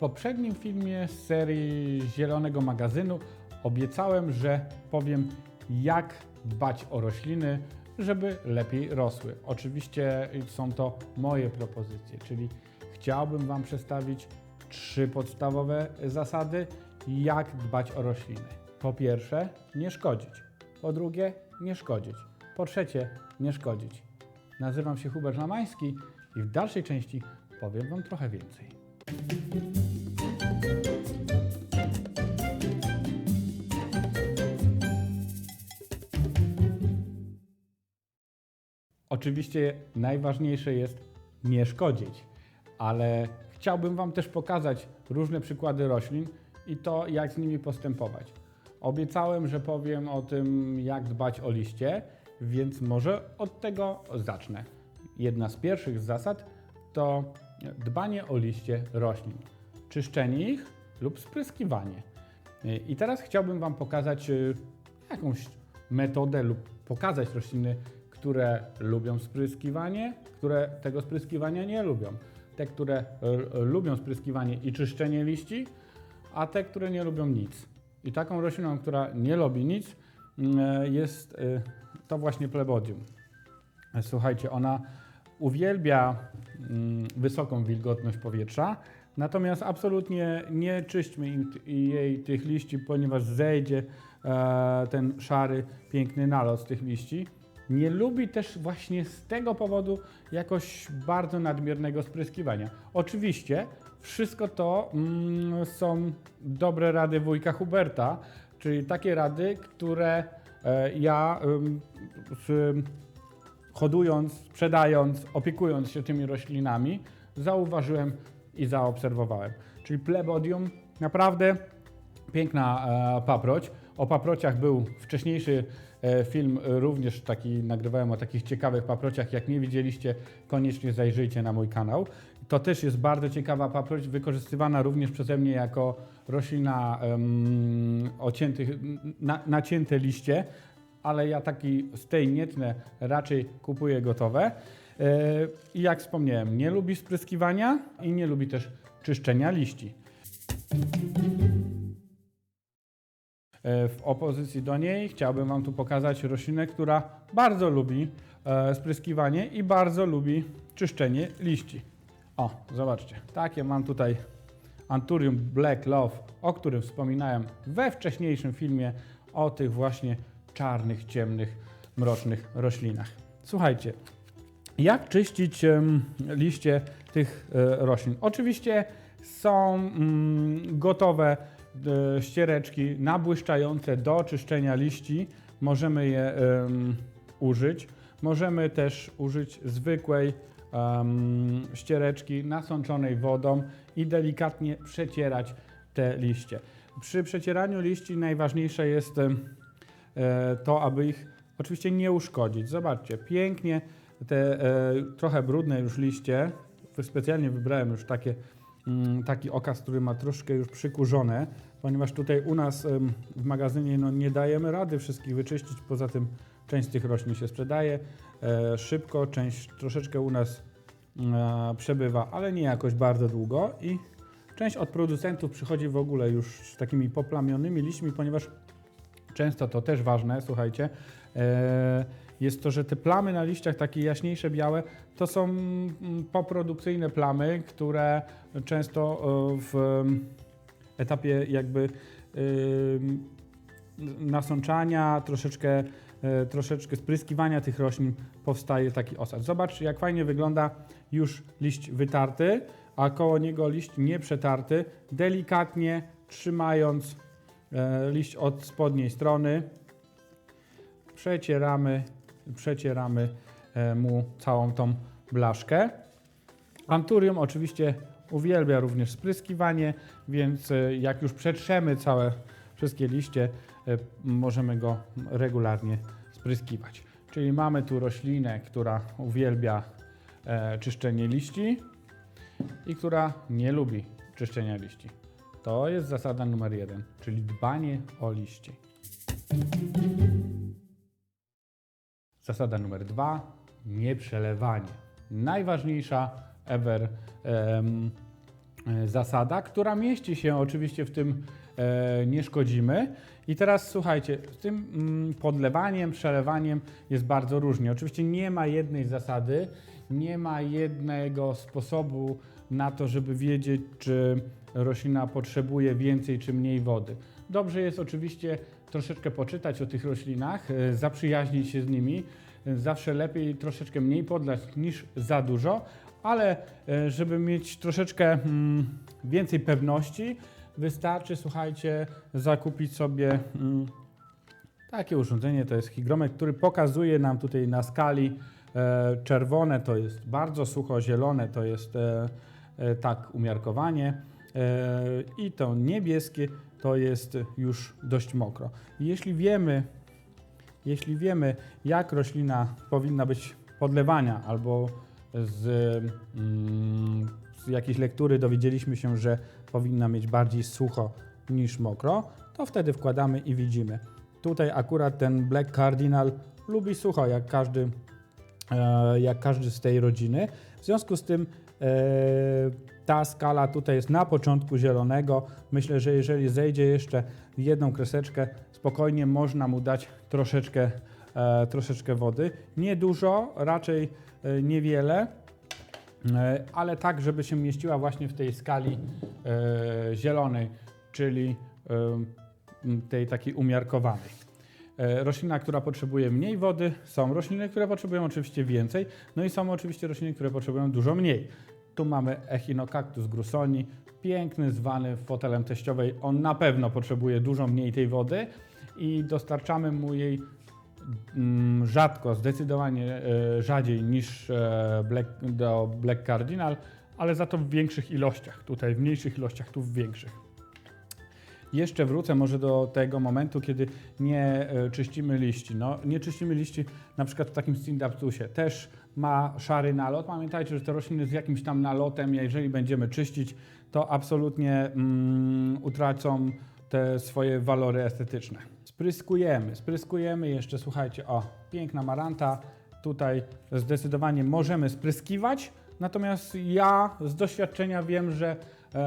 poprzednim filmie z serii Zielonego Magazynu obiecałem, że powiem jak dbać o rośliny, żeby lepiej rosły. Oczywiście są to moje propozycje, czyli chciałbym Wam przedstawić trzy podstawowe zasady, jak dbać o rośliny. Po pierwsze, nie szkodzić. Po drugie, nie szkodzić. Po trzecie, nie szkodzić. Nazywam się Hubert Lamański i w dalszej części powiem Wam trochę więcej. Oczywiście najważniejsze jest nie szkodzić, ale chciałbym Wam też pokazać różne przykłady roślin i to, jak z nimi postępować. Obiecałem, że powiem o tym, jak dbać o liście, więc może od tego zacznę. Jedna z pierwszych zasad to dbanie o liście roślin, czyszczenie ich lub spryskiwanie. I teraz chciałbym Wam pokazać y, jakąś metodę lub pokazać rośliny, które lubią spryskiwanie, które tego spryskiwania nie lubią. Te, które y, lubią spryskiwanie i czyszczenie liści, a te, które nie lubią nic. I taką rośliną, która nie lubi nic, y, jest y, to właśnie plebodium. Słuchajcie, ona uwielbia mm, wysoką wilgotność powietrza, natomiast absolutnie nie czyśćmy im jej tych liści, ponieważ zejdzie e, ten szary, piękny nalot z tych liści. Nie lubi też właśnie z tego powodu jakoś bardzo nadmiernego spryskiwania. Oczywiście wszystko to mm, są dobre rady wujka Huberta, czyli takie rady, które e, ja ym, z, hodując, sprzedając, opiekując się tymi roślinami, zauważyłem i zaobserwowałem. Czyli plebodium, naprawdę piękna e, paproć. O paprociach był wcześniejszy e, film, e, również taki nagrywałem o takich ciekawych paprociach. Jak nie widzieliście, koniecznie zajrzyjcie na mój kanał. To też jest bardzo ciekawa paproć, wykorzystywana również przeze mnie jako roślina em, o ciętych, na, nacięte liście, ale ja taki z tej tnę, raczej kupuję gotowe. E, I jak wspomniałem, nie lubi spryskiwania i nie lubi też czyszczenia liści. E, W opozycji do niej chciałbym Wam tu pokazać roślinę, która bardzo lubi e, spryskiwanie i bardzo lubi czyszczenie liści. O, zobaczcie, takie mam tutaj Anturium Black Love, o którym wspominałem we wcześniejszym filmie o tych właśnie czarnych, ciemnych, mrocznych roślinach. Słuchajcie, jak czyścić liście tych e, roślin? Oczywiście są mm, gotowe e, ściereczki nabłyszczające do czyszczenia liści. Możemy je użyć. Możemy też użyć zwykłej ściereczki nasączonej wodą i delikatnie przecierać te liście. Przy przecieraniu liści najważniejsze jest e, to, aby ich oczywiście nie uszkodzić. Zobaczcie, pięknie te e, trochę brudne już liście, specjalnie wybrałem już takie, mm, taki okaz, który ma troszkę już przykurzone, ponieważ tutaj u nas w magazynie no, nie dajemy rady wszystkich wyczyścić, poza tym część z tych roślin się sprzedaje e, szybko, część troszeczkę u nas e, przebywa, ale nie jakoś bardzo długo i część od producentów przychodzi w ogóle już z takimi poplamionymi liśćmi, ponieważ często to też ważne, słuchajcie, e, jest to, że te plamy na liściach, takie jaśniejsze, białe, to są mm, poprodukcyjne plamy, które często e, w em, etapie jakby ym, nasączania, troszeczkę, e, troszeczkę spryskiwania tych roślin powstaje taki osad. Zobacz, jak fajnie wygląda już liść wytarty, a koło niego liść nieprzetarty, delikatnie trzymając e, liść od spodniej strony, przecieramy, przecieramy e, mu całą tą blaszkę. Anturium oczywiście uwielbia również spryskiwanie, więc e, jak już przetrzemy całe wszystkie liście, e, możemy go regularnie spryskiwać. Czyli mamy tu roślinę, która uwielbia czyszczenie liści i która nie lubi czyszczenia liści. To jest zasada numer jeden, czyli dbanie o liści. Zasada numer dwa, nieprzelewanie. Najważniejsza ever e, zasada, która mieści się oczywiście w tym e, nie szkodzimy. I teraz słuchajcie, z tym mm, podlewaniem, przelewaniem jest bardzo różnie. Oczywiście nie ma jednej zasady, nie ma jednego sposobu na to, żeby wiedzieć, czy roślina potrzebuje więcej czy mniej wody. Dobrze jest oczywiście troszeczkę poczytać o tych roślinach, e, zaprzyjaźnić się z nimi. E, Zawsze lepiej troszeczkę mniej podlać niż za dużo, ale e, żeby mieć troszeczkę mm, więcej pewności, wystarczy, słuchajcie, zakupić sobie mm, takie urządzenie. To jest hygrometr, który pokazuje nam tutaj na skali czerwone to jest bardzo sucho, zielone to jest tak umiarkowanie i to niebieskie to jest już dość mokro. Jeśli wiemy, jeśli wiemy, jak roślina powinna być podlewania, albo z, mm, z jakiejś lektury dowiedzieliśmy się, że powinna mieć bardziej sucho niż mokro, to wtedy wkładamy i widzimy. Tutaj akurat ten Black Cardinal lubi sucho, jak każdy, e, jak każdy z tej rodziny. W związku z tym ta skala tutaj jest na początku zielonego. Myślę, że jeżeli zejdzie jeszcze jedną kreseczkę, spokojnie można mu dać troszeczkę, e, troszeczkę wody. Nie dużo, raczej e, niewiele, e, ale tak, żeby się mieściła właśnie w tej skali e, zielonej, czyli e, tej takiej umiarkowanej. E, Roślina, która potrzebuje mniej wody, są rośliny, które potrzebują oczywiście więcej, no i są oczywiście rośliny, które potrzebują dużo mniej. Tu mamy Echinocactus grusoni, piękny, zwany fotelem teściowej. On na pewno potrzebuje dużo mniej tej wody i dostarczamy mu jej mm, rzadko, zdecydowanie e, rzadziej niż e, do Black Cardinal, ale za to w większych ilościach. Tutaj w mniejszych ilościach, tu w większych. Jeszcze wrócę może do tego momentu, kiedy nie e, czyścimy liści. No, nie czyścimy liści na przykład w takim Stindaptusie. Też ma szary nalot. Pamiętajcie, że te rośliny z jakimś tam nalotem, jeżeli będziemy czyścić, to absolutnie mm, utracą te swoje walory estetyczne. Spryskujemy, spryskujemy jeszcze, słuchajcie, o, piękna maranta. Tutaj zdecydowanie możemy spryskiwać, natomiast ja z doświadczenia wiem, że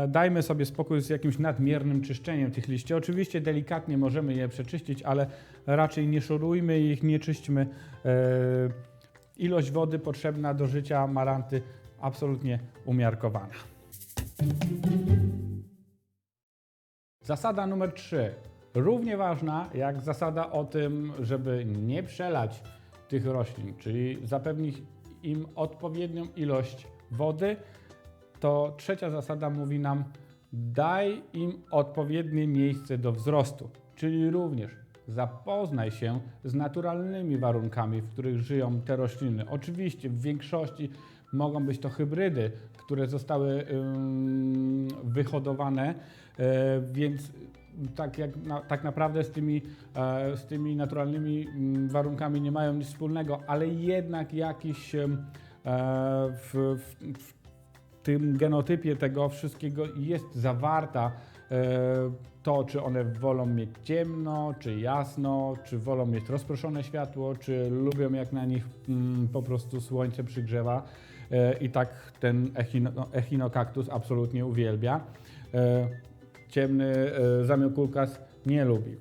dajmy sobie spokój z jakimś nadmiernym czyszczeniem tych liści. Oczywiście delikatnie możemy je przeczyścić, ale raczej nie szorujmy ich, nie czyśćmy. E, ilość wody potrzebna do życia maranty absolutnie umiarkowana. Zasada numer 3. Równie ważna jak zasada o tym, żeby nie przelać tych roślin, czyli zapewnić im odpowiednią ilość wody, to trzecia zasada mówi nam daj im odpowiednie miejsce do wzrostu, czyli również zapoznaj się z naturalnymi warunkami, w których żyją te rośliny. Oczywiście w większości mogą być to hybrydy, które zostały wyhodowane, e, więc tak, jak tak naprawdę z tymi, e, z tymi naturalnymi warunkami nie mają nic wspólnego, ale jednak jakiś e, w, w, w tym genotypie tego wszystkiego jest zawarta e, to, czy one wolą mieć ciemno, czy jasno, czy wolą mieć rozproszone światło, czy lubią jak na nich mm, po prostu słońce przygrzewa. E, I tak ten echino, echinokaktus absolutnie uwielbia. E, ciemny zamiokulkas nie lubi.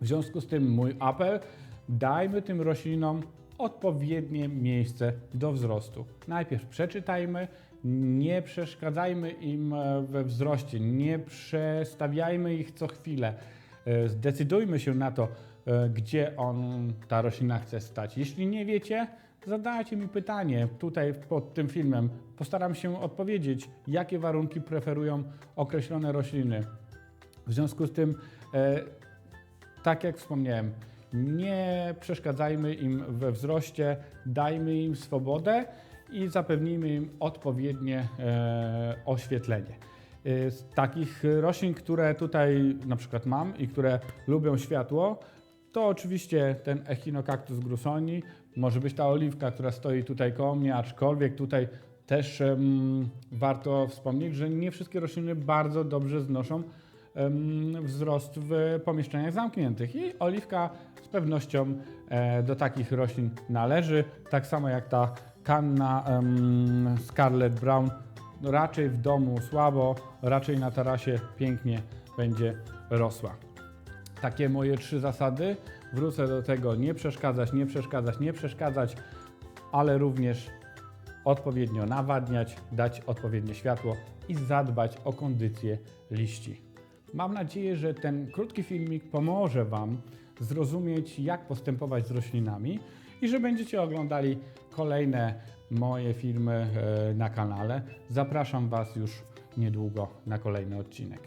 W związku z tym mój apel, dajmy tym roślinom odpowiednie miejsce do wzrostu. Najpierw przeczytajmy, nie przeszkadzajmy im e, we wzroście, nie przestawiajmy ich co chwilę. E, Zdecydujmy się na to, e, gdzie on, ta roślina chce stać. Jeśli nie wiecie, zadajcie mi pytanie tutaj pod tym filmem. Postaram się odpowiedzieć, jakie warunki preferują określone rośliny. W związku z tym, tak jak wspomniałem, nie przeszkadzajmy im we wzroście, dajmy im swobodę i zapewnijmy im odpowiednie e, oświetlenie. E, Z takich roślin, które tutaj na przykład mam i które lubią światło, to oczywiście ten Echinocactus grusoni, może być ta oliwka, która stoi tutaj koło mnie, aczkolwiek tutaj też em, warto wspomnieć, że nie wszystkie rośliny bardzo dobrze znoszą wzrost w pomieszczeniach zamkniętych i oliwka z pewnością e, do takich roślin należy, tak samo jak ta kanna Scarlet Brown raczej w domu słabo, raczej na tarasie pięknie będzie rosła. Takie moje trzy zasady. Wrócę do tego nie przeszkadzać, nie przeszkadzać, nie przeszkadzać, ale również odpowiednio nawadniać, dać odpowiednie światło i zadbać o kondycję liści. Mam nadzieję, że ten krótki filmik pomoże Wam zrozumieć, jak postępować z roślinami i że będziecie oglądali kolejne moje filmy e, na kanale. Zapraszam Was już niedługo na kolejny odcinek.